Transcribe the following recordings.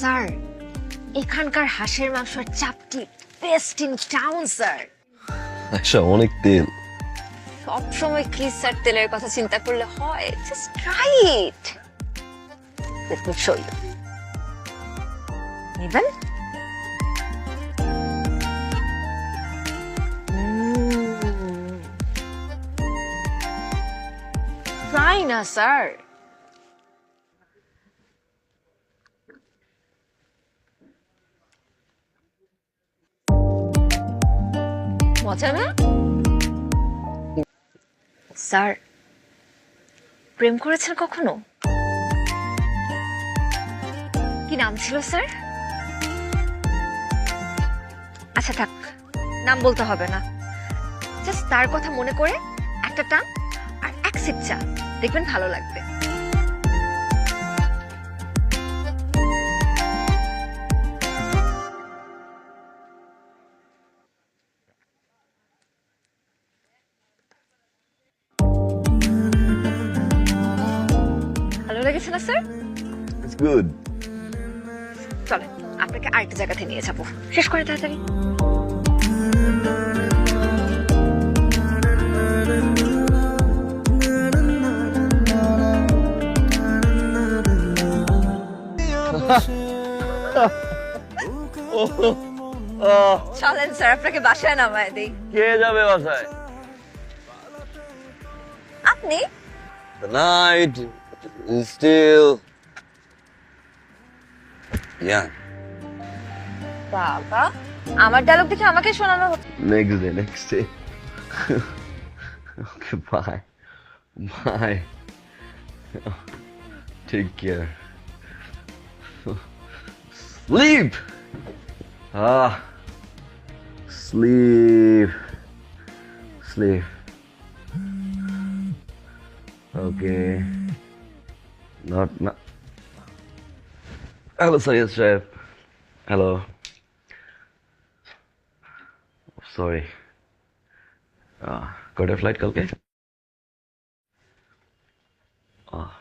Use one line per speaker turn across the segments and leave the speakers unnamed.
Sir এখানকার হাঁসের মাংসের চাপটি বেস্ট ইন টাউন স্যার।
আচ্ছা অনেক তেল।
সবসময় কি স্যার তেলের কথা চিন্তা করলে হয়? Just try it let me show you নিবেন? ট্রাই না স্যার। মজা না স্যার, প্রেম করেছেন কখনো? কি নাম ছিল, স্যার? আচ্ছা থাক, নাম বলতে হবে না। জাস্ট তার কথা মনে করে একটা টান আর এক সিপ চা। দেখবেন ভালো লাগবে। লেগেছে না স্যার?
ইটস গুড
চলেন আপনাকে আরেকটা জায়গাতে নিয়ে যাব। শেষ করে তাড়াতাড়ি। চলেন স্যার আপনাকে বাসায় নামায় দিই।
কে যাবে বাসায়?
আপনি?
The night still young.
বাবা আমার ডায়লগ দেখে আমাকে শোনানো হচ্ছে
Next day, next day. okay, bye. Bye. Take care. Sleep! Ah. Sleep. Sleep. Okay. Not, not. Hello, Sayed Chef. Hello. Sorry কয়টা ফ্লাইট কালকে? আহ,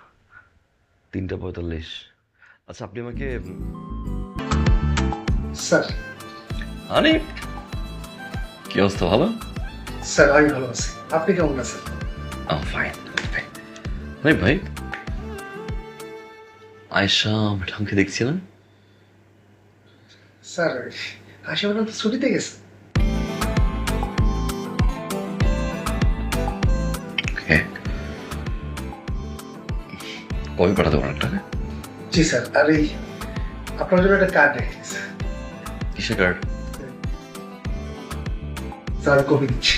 তিনটা পঁয়তাল্লিশ। আচ্ছা আপনি আমাকে
স্যার
আরে কি অবস্থা ভালো?
স্যার আমি ভালো আছি। আপনি কেমন আছেন?
ফাইন আরে ভাই আয়সা ম্যাডামকে দেখছি না
স্যার আশা ম্যাডাম তো ছুটিতে গেছে।
কবে পাঠাতে পারেন টাকা
জি স্যার আর এই আপনার জন্য একটা কার্ড রেখে দিয়েছে।
কিসে কার্ড
স্যার কপি দিচ্ছি।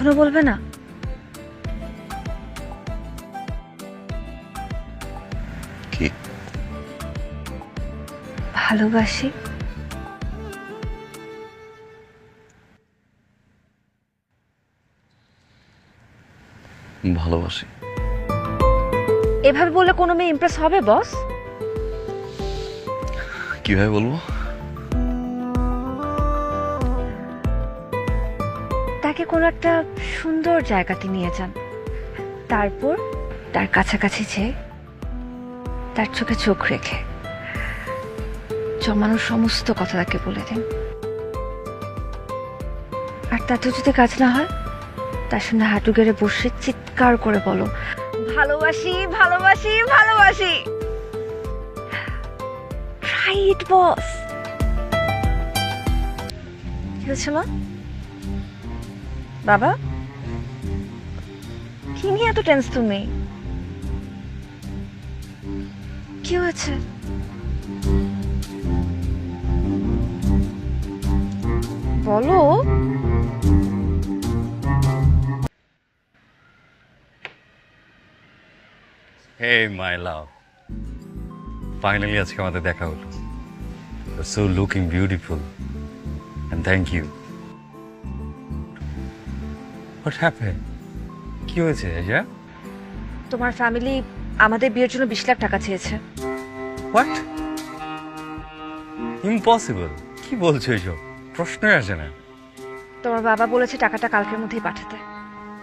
এখনও বলবে না?
কি?
ভালোবাসি।
ভালোবাসি।
এভাবে বললে কোনো মেয়ে ইমপ্রেস হবে বস
কীভাবে বলব?
তাকে কোনো একটা সুন্দর জায়গাতে নিয়ে যান। তারপর তার কাছাকাছি যেয়ে তার চোখে চোখ রেখে জমানোর সমস্ত কথা তাকে বলে দিন। আর তাতে যদি কাজ না হয়, তার সঙ্গে হাঁটু গেড়ে বসে চিৎকার করে বলো, ভালোবাসি ভালোবাসি ভালোবাসি! ট্রাই ইট বস মা? বাবা? কি নিয়ে এত টেন্স তুমি? কি হয়েছে? বলো।
হে মাই লাভ ফাইনালি আজকে আমাদের দেখা হলো। So looking beautiful. And thank you. What happened? কি হয়েছে আজা
তোমার ফ্যামিলি আমাদের বিয়ের জন্য বিশ লাখ টাকা চেয়েছে।
হোয়াট ইম্পসিবল কি বলছো এসব? প্রশ্নই আসে না।
তোমার বাবা বলেছে টাকাটা কালকের মধ্যেই পাঠাতে।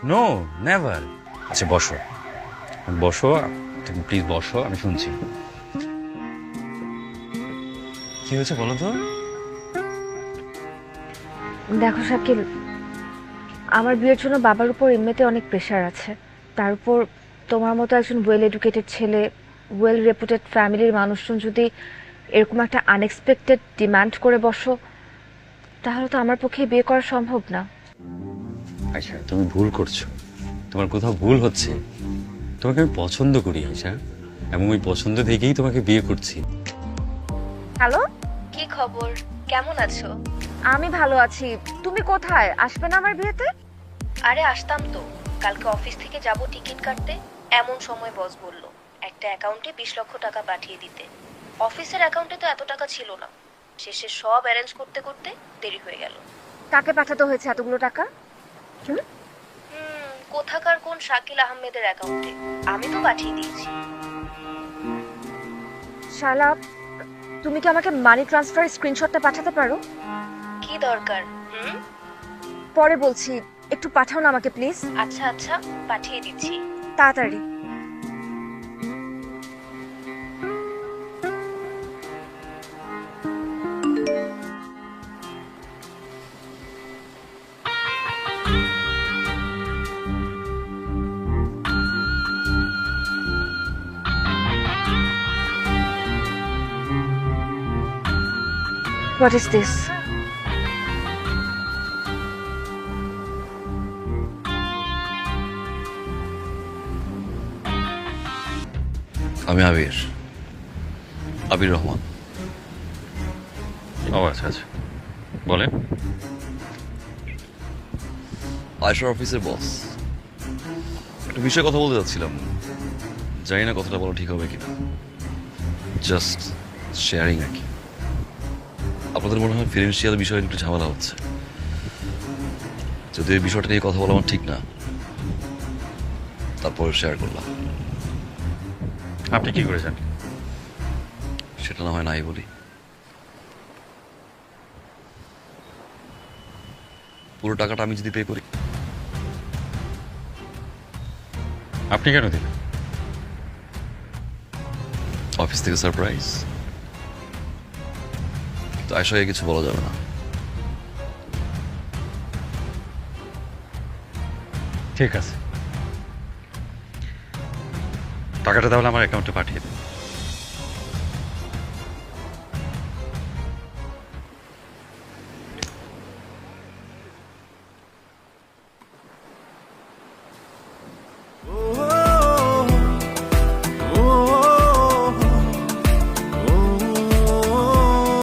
নো নেভার আচ্ছা বসো। বসো তুমি প্লিজ বসো আমি শুনছি। কি হয়েছে বলো তো?
দেখো শাকিল আমার বিয়ের জন্য বাবার উপর এমনিতে অনেক প্রেশার আছে। তার উপর তোমার মতো একজন ওয়েল এডুকেটেড ছেলে ওয়েল রেপুটেড ফ্যামিলির মানুষজন যদি এরকম একটা আনএক্সপেক্টেড ডিমান্ড করে বসো তাহলে তো আমার পক্ষে বিয়ে করা সম্ভব না।
আচ্ছা তুমি ভুল করছ। তোমার কোথাও ভুল হচ্ছে। তোমাকে আমি পছন্দ করি আশা এবং ওই পছন্দ থেকেই তোমাকে বিয়ে করছি।
হ্যালো কি খবর? কেমন আছো? আমি ভালো আছি। তুমি কোথায়? আসবে না আমার বিয়েতে?
আরে আসতাম তো। কালকে অফিস থেকে যাব টিকিট কাটতে। এমন সময় বস বলল একটা অ্যাকাউন্টে বিশ লক্ষ টাকা পাঠিয়ে দিতে। অফিসের অ্যাকাউন্টে তো এত টাকা ছিল না। শেষে সব অ্যারেঞ্জ করতে করতে দেরি হয়ে গেল।
কাকে পাঠাতে হয়েছে এতগুলো টাকা?
হুম? কোথাকার কোন শাকিল আহমেদের অ্যাকাউন্টে? আমি তো পাঠিয়ে দিয়েছি।
শালা তুমি কি আমাকে মানি ট্রান্সফার স্ক্রিনশটটা পাঠাতে পারো?
কি দরকার? হুম?
পরে বলছি একটু পাঠাও না আমাকে প্লিজ।
আচ্ছা আচ্ছা পাঠিয়ে দিচ্ছি।
তাড়াতাড়ি। What is this?
আমি আবির। আবির রহমান।
ও আচ্ছা আচ্ছা। বলেন।
আয়সার অফিসের বস। একটা বিষয়ে কথা বলতে যাচ্ছিলাম জানি না কথাটা বলা ঠিক হবে কিনা। জাস্ট শেয়ারিং আর কি। আপনাদের মনে হয় ফিনান্সিয়াল বিষয়ে একটু ঝামেলা হচ্ছে। যদি এই বিষয়টা নিয়ে কথা বলা আমার ঠিক না তারপর শেয়ার করলাম।
আপনি কি করেছেন?
সেটা না হয় নাই বলি। পুরো টাকাটা আমি যদি পে করি।
আপনি কেন দিলেন
অফিস থেকে সারপ্রাইজ তো আশাকে কিছু বলা যাবে না।
ঠিক আছে। টাকাটা তাহলে আমার অ্যাকাউন্টে পাঠিয়ে দিন